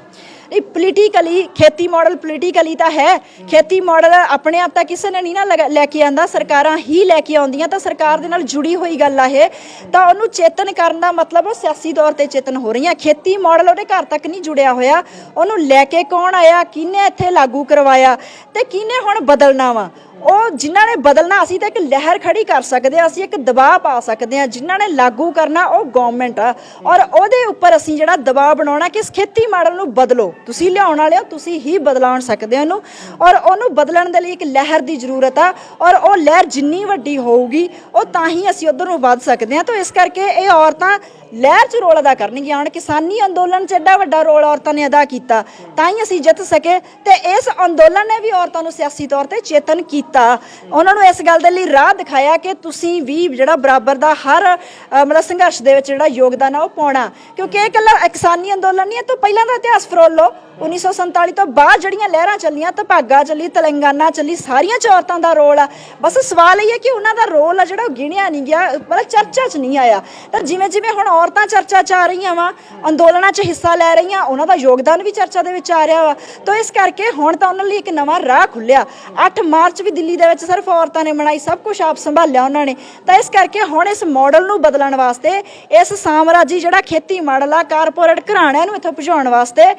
ਇਹ ਪੋਲੀਟੀਕਲੀ ਖੇਤੀ ਮਾਡਲ ਪੋਲੀਟੀਕਲੀ ਤਾਂ ਹੈ। ਖੇਤੀ ਮਾਡਲ ਆਪਣੇ ਆਪ ਤਾਂ ਕਿਸੇ ਨੇ ਨਹੀਂ ਨਾ ਲੈ ਕੇ ਆਂਦਾ। ਸਰਕਾਰਾਂ ਹੀ ਲੈ ਕੇ ਆਉਂਦੀਆਂ ਤਾਂ ਸਰਕਾਰ ਦੇ ਨਾਲ ਜੁੜੀ ਹੋਈ ਗੱਲ ਆ ਇਹ। ਤਾਂ ਉਹਨੂੰ ਚੇਤਨ ਕਰਨ ਦਾ ਮਤਲਬ ਉਹ ਸਿਆਸੀ ਤੌਰ ਤੇ ਚੇਤਨ ਹੋ ਰਹੀਆਂ। ਖੇਤੀ ਮਾਡਲ ਉਹਦੇ ਘਰ ਤੱਕ ਨਹੀਂ ਜੁੜਿਆ ਹੋਇਆ। ਉਹਨੂੰ ਲੈ ਕੇ ਕੌਣ ਆਇਆ? ਕਿਹਨੇ ਇੱਥੇ ਲਾਗੂ ਕਰਵਾਇਆ? ਤੇ ਕਿਹਨੇ ਹੁਣ ਬਦਲਣਾ ਵਾ? ਉਹ ਜਿਨ੍ਹਾਂ ਨੇ ਬਦਲਣਾ ਅਸੀਂ ਤਾਂ ਇੱਕ ਲਹਿਰ ਖੜੀ ਕਰ ਸਕਦੇ ਆ ਅਸੀਂ ਇੱਕ ਦਬਾਅ ਪਾ ਸਕਦੇ ਆ ਜਿਨ੍ਹਾਂ ਨੇ ਲਾਗੂ ਕਰਨਾ ਉਹ ਗਵਰਨਮੈਂਟ ਆ। ਔਰ ਉਹਦੇ ਉੱਪਰ ਅਸੀਂ ਜਿਹੜਾ ਦਬਾਅ ਬਣਾਉਣਾ ਕਿ ਇਸ ਖੇਤੀ ਮਾਡਲ ਨੂੰ ਬਦਲੋ। ਤੁਸੀਂ ਲਿਆਉਣ ਵਾਲੇ ਹੋ, ਤੁਸੀਂ ਹੀ ਬਦਲਾਉਣ ਸਕਦੇ ਹੋ ਉਹਨੂੰ ਔਰ ਉਹਨੂੰ ਬਦਲਣ ਦੇ ਲਈ ਇੱਕ ਲਹਿਰ ਦੀ ਜ਼ਰੂਰਤ ਆ। ਔਰ ਉਹ ਲਹਿਰ ਜਿੰਨੀ ਵੱਡੀ ਹੋਊਗੀ, ਉਹ ਤਾਂ ਹੀ ਅਸੀਂ ਉਧਰ ਨੂੰ ਵੱਧ ਸਕਦੇ ਹਾਂ। ਤਾਂ ਇਸ ਕਰਕੇ ਇਹ ਔਰਤਾਂ ਲਹਿਰ 'ਚ ਰੋਲ ਅਦਾ ਕਰਨਗੀਆਂ ਹੁਣ ਕਿਸਾਨੀ ਅੰਦੋਲਨ 'ਚ ਐਡਾ ਵੱਡਾ ਰੋਲ ਔਰਤਾਂ ਨੇ ਅਦਾ ਕੀਤਾ। ਤਾਂ ਹੀ ਅਸੀਂ ਜਿੱਤ ਸਕੇ ਤੇ ਇਸ ਅੰਦੋਲਨ ਨੇ ਵੀ ਔਰਤਾਂ ਨੂੰ ਸਿਆਸੀ ਤੌਰ ਤੇ ਚੇਤਨ ਕੀਤਾ। ਉਹਨਾਂ ਨੂੰ ਇਸ ਗੱਲ ਦੇ ਲਈ ਰਾਹ ਦਿਖਾਇਆ ਕਿ ਤੁਸੀਂ ਵੀ ਜਿਹੜਾ ਬਰਾਬਰ ਦਾ ਹਰ ਮਤਲਬ ਸੰਘਰਸ਼ ਦੇ ਵਿੱਚ ਜਿਹੜਾ ਯੋਗਦਾਨ ਆ ਉਹ ਪਾਉਣਾ। ਕਿਉਂਕਿ ਇਹ ਇਕੱਲਾ ਕਿਸਾਨੀ ਅੰਦੋਲਨ ਨਹੀਂ ਹੈ ਤੋਂ ਪਹਿਲਾਂ ਦਾ ਇਤਿਹਾਸ ਫਰੋਲ ਲਓ। 1947 ਤੋਂ ਬਾਅਦ ਜਿਹੜੀਆਂ ਲਹਿਰਾਂ ਚੱਲੀਆਂ ਤਪਾਗਾ ਚੱਲੀ, ਤੇਲੰਗਾਨਾ ਚੱਲੀ, ਸਾਰੀਆਂ ਚ ਔਰਤਾਂ ਦਾ ਰੋਲ ਆ। ਬਸ ਸਵਾਲ ਇਹ ਹੈ ਕਿ ਉਹਨਾਂ ਦਾ ਰੋਲ ਆ ਜਿਹੜਾ ਉਹ ਗਿਣਿਆ ਨਹੀਂ ਗਿਆ, ਮਤਲਬ ਚਰਚਾ 'ਚ ਨਹੀਂ ਆਇਆ। ਤਾਂ ਜਿਵੇਂ ਜਿਵੇਂ ਹੁਣ ਔਰਤਾਂ ਚਰਚਾ 'ਚ ਆ ਰਹੀਆਂ ਵਾ, ਅੰਦੋਲਨਾਂ 'ਚ ਹਿੱਸਾ ਲੈ ਰਹੀਆਂ, ਉਹਨਾਂ ਦਾ ਯੋਗਦਾਨ ਵੀ ਚਰਚਾ ਦੇ ਵਿੱਚ ਆ ਰਿਹਾ ਵਾ। ਤਾਂ ਇਸ ਕਰਕੇ ਹੁਣ ਤਾਂ ਉਹਨਾਂ ਲਈ ਇੱਕ ਨਵਾਂ ਰਾਹ ਖੁੱਲਿਆ। 8 ਮਾਰਚ ਵੀ ਦਿੱਲੀ ਦੇ ਵਿੱਚ ਸਿਰਫ ਔਰਤਾਂ ਨੇ ਮਨਾਈ, ਸਭ ਕੁਝ ਆਪ ਸੰਭਾਲਿਆ ਉਹਨਾਂ ਨੇ। ਤਾਂ ਇਸ ਕਰਕੇ ਹੁਣ ਇਸ ਮਾਡਲ ਨੂੰ ਬਦਲਣ ਵਾਸਤੇ, ਇਸ ਸਾਮਰਾਜੀ ਜਿਹੜਾ ਖੇਤੀ ਮਾਡਲ ਆ ਕਾਰਪੋਰੇਟ ਘਰਾਣਿਆਂ ਨੂੰ ਇੱਥੋਂ ਭਜਾਉਣ ਵਾਸਤੇ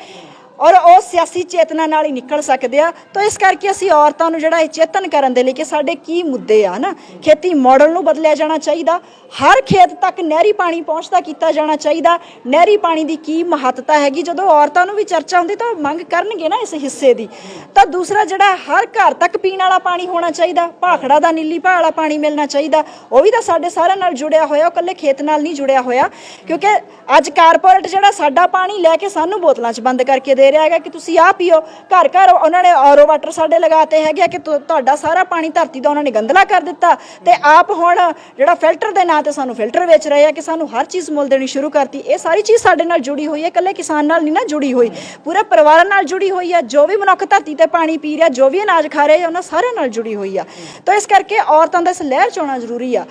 ਔਰ ਉਹ ਸਿਆਸੀ ਚੇਤਨਾ ਨਾਲ ਹੀ ਨਿਕਲ ਸਕਦੇ ਆ। ਤਾਂ ਇਸ ਕਰਕੇ ਅਸੀਂ ਔਰਤਾਂ ਨੂੰ ਜਿਹੜਾ ਇਹ ਚੇਤਨ ਕਰਨ ਦੇ ਲਈ ਕਿ ਸਾਡੇ ਕੀ ਮੁੱਦੇ ਆ ਨਾ ਖੇਤੀ ਮਾਡਲ ਨੂੰ ਬਦਲਿਆ ਜਾਣਾ ਚਾਹੀਦਾ। ਹਰ ਖੇਤ ਤੱਕ ਨਹਿਰੀ ਪਾਣੀ ਪਹੁੰਚਦਾ ਕੀਤਾ ਜਾਣਾ ਚਾਹੀਦਾ। ਨਹਿਰੀ ਪਾਣੀ ਦੀ ਕੀ ਮਹੱਤਤਾ ਹੈਗੀ? ਜਦੋਂ ਔਰਤਾਂ ਨੂੰ ਵੀ ਚਰਚਾ ਹੁੰਦੀ ਤਾਂ ਉਹ ਮੰਗ ਕਰਨਗੇ ਨਾ ਇਸ ਹਿੱਸੇ ਦੀ। ਤਾਂ ਦੂਸਰਾ ਜਿਹੜਾ ਹਰ ਘਰ ਤੱਕ ਪੀਣ ਵਾਲਾ ਪਾਣੀ ਹੋਣਾ ਚਾਹੀਦਾ, ਭਾਖੜਾ ਦਾ, ਨੀਲੀ ਭਾਅ ਵਾਲਾ ਪਾਣੀ ਮਿਲਣਾ ਚਾਹੀਦਾ। ਉਹ ਵੀ ਤਾਂ ਸਾਡੇ ਸਾਰਿਆਂ ਨਾਲ ਜੁੜਿਆ ਹੋਇਆ, ਉਹ ਇਕੱਲੇ ਖੇਤ ਨਾਲ ਨਹੀਂ ਜੁੜਿਆ ਹੋਇਆ। ਕਿਉਂਕਿ ਅੱਜ ਕਾਰਪੋਰੇਟ ਜਿਹੜਾ ਸਾਡਾ ਪਾਣੀ ਲੈ ਕੇ ਸਾਨੂੰ ਬੋਤਲਾਂ 'ਚ ਬੰਦ ਕਰਕੇ ਦੇ ਰਿਹਾ ਹੈਗਾ ਕਿ ਤੁਸੀਂ ਆਹ ਪੀਓ। ਘਰ ਘਰ ਉਹਨਾਂ ਨੇ ਆਰਓ ਵਾਟਰ ਸਾਡੇ ਲਗਾਤੇ ਹੈਗੇ ਕਿ ਤੁਹਾਡਾ ਸਾਰਾ ਪਾਣੀ ਧਰਤੀ ਦਾ ਉਹਨਾਂ ਨੇ ਗੰਦਲਾ ਕਰ ਦਿੱਤਾ। ਤੇ ਆਪ ਹੁਣ ਜਿਹੜਾ ਫਿਲਟਰ ਦੇ ਨਾਂ ਤੇ ਸਾਨੂੰ ਫਿਲਟਰ ਵੇਚ ਰਹੇ ਆ ਕਿ ਸਾਨੂੰ ਹਰ ਚੀਜ਼ ਮੁੱਲ ਦੇਣੀ ਸ਼ੁਰੂ ਕਰਤੀ। ਇਹ ਸਾਰੀ ਚੀਜ਼ ਸਾਡੇ ਨਾਲ ਜੁੜੀ ਹੋਈ ਹੈ, ਇਕੱਲੇ ਕਿਸਾਨ ਨਾਲ ਨਹੀਂ ਨਾ ਜੁੜੀ ਹੋਈ। ਪੂਰੇ ਪਰਿਵਾਰਾਂ ਨਾਲ ਜੁੜੀ ਹੋਈ ਹੈ ਜੋ ਵੀ ਮਨੁੱਖ ਧਰਤੀ ਤੇ ਪਾਣੀ ਪੀ ਰਿਹਾ, ਜੋ ਵੀ ਅਨਾਜ ਖਾ ਰਿਹਾ ਉਹਨਾਂ ਸਾਰਿਆਂ ਨਾਲ ਜੁੜੀ ਹੋਈ ਆ। ਤਾਂ ਇਸ ਕਰਕੇ ਔਰਤਾਂ ਦਾ ਇਸ ਲਹਿਰ ਚ ਆਉਣਾ ਜ਼ਰੂਰੀ ਆ।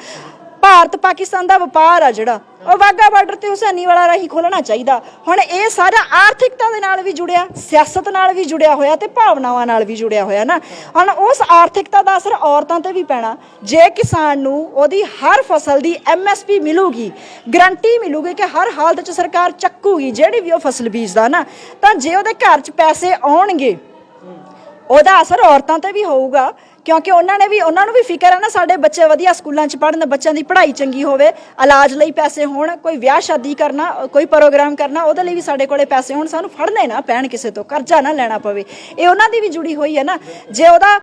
ਭਾਰਤ ਪਾਕਿਸਤਾਨ ਦਾ ਵਪਾਰ ਆ ਜਿਹੜਾ, ਉਹ ਵਾਗਾ ਬਾਰਡਰ ਤੇ ਹੁਸੈਨੀ ਵਾਲਾ ਰਾਹੀਂ ਖੋਲਣਾ ਚਾਹੀਦਾ। ਹੁਣ ਇਹ ਸਾਰਾ ਆਰਥਿਕਤਾ ਦੇ ਨਾਲ ਵੀ ਜੁੜਿਆ, ਸਿਆਸਤ ਨਾਲ ਵੀ ਜੁੜਿਆ ਹੋਇਆ ਤੇ ਭਾਵਨਾਵਾਂ ਨਾਲ ਵੀ ਜੁੜਿਆ ਹੋਇਆ ਨਾ। ਹੁਣ ਉਸ ਆਰਥਿਕਤਾ ਦਾ ਅਸਰ ਔਰਤਾਂ ਤੇ ਵੀ ਪੈਣਾ। ਜੇ ਕਿਸਾਨ ਨੂੰ ਉਹਦੀ ਹਰ ਫਸਲ ਦੀ ਐਮਐਸਪੀ ਮਿਲੂਗੀ ਗਰੰਟੀ ਮਿਲੂਗੀ ਕਿ ਹਰ ਹਾਲਤ 'ਚ ਸਰਕਾਰ ਚੱਕੂਗੀ, ਜਿਹੜੀ ਵੀ ਉਹ ਫਸਲ ਬੀਜਦਾ ਨਾ, ਤਾਂ ਜੇ ਉਹਦੇ ਘਰ 'ਚ ਪੈਸੇ ਆਉਣਗੇ, ਉਹਦਾ ਅਸਰ ਔਰਤਾਂ ਤੇ ਵੀ ਹੋਊਗਾ। ਕਿਉਂਕਿ ਉਹਨਾਂ ਨੇ ਵੀ, ਉਹਨਾਂ ਨੂੰ ਵੀ ਫਿਕਰ ਹੈ ਨਾ ਸਾਡੇ ਬੱਚੇ ਵਧੀਆ ਸਕੂਲਾਂ 'ਚ ਪੜ੍ਹਨ, ਬੱਚਿਆਂ ਦੀ ਪੜ੍ਹਾਈ ਚੰਗੀ ਹੋਵੇ, ਇਲਾਜ ਲਈ ਪੈਸੇ ਹੋਣ, ਕੋਈ ਵਿਆਹ ਸ਼ਾਦੀ ਕਰਨਾ, ਕੋਈ ਪ੍ਰੋਗਰਾਮ ਕਰਨਾ, ਉਹਦੇ ਲਈ ਵੀ ਸਾਡੇ ਕੋਲੇ ਪੈਸੇ ਹੋਣ, ਸਾਨੂੰ ਫੜਨੇ ਨਾ ਪੈਣ ਕਿਸੇ ਤੋਂ, ਕਰਜ਼ਾ ਨਾ ਲੈਣਾ ਪਵੇ। ਇਹ ਉਹਨਾਂ ਦੀ ਵੀ ਜੁੜੀ ਹੋਈ ਹੈ ਨਾ, ਜੇ ਉਹਦਾ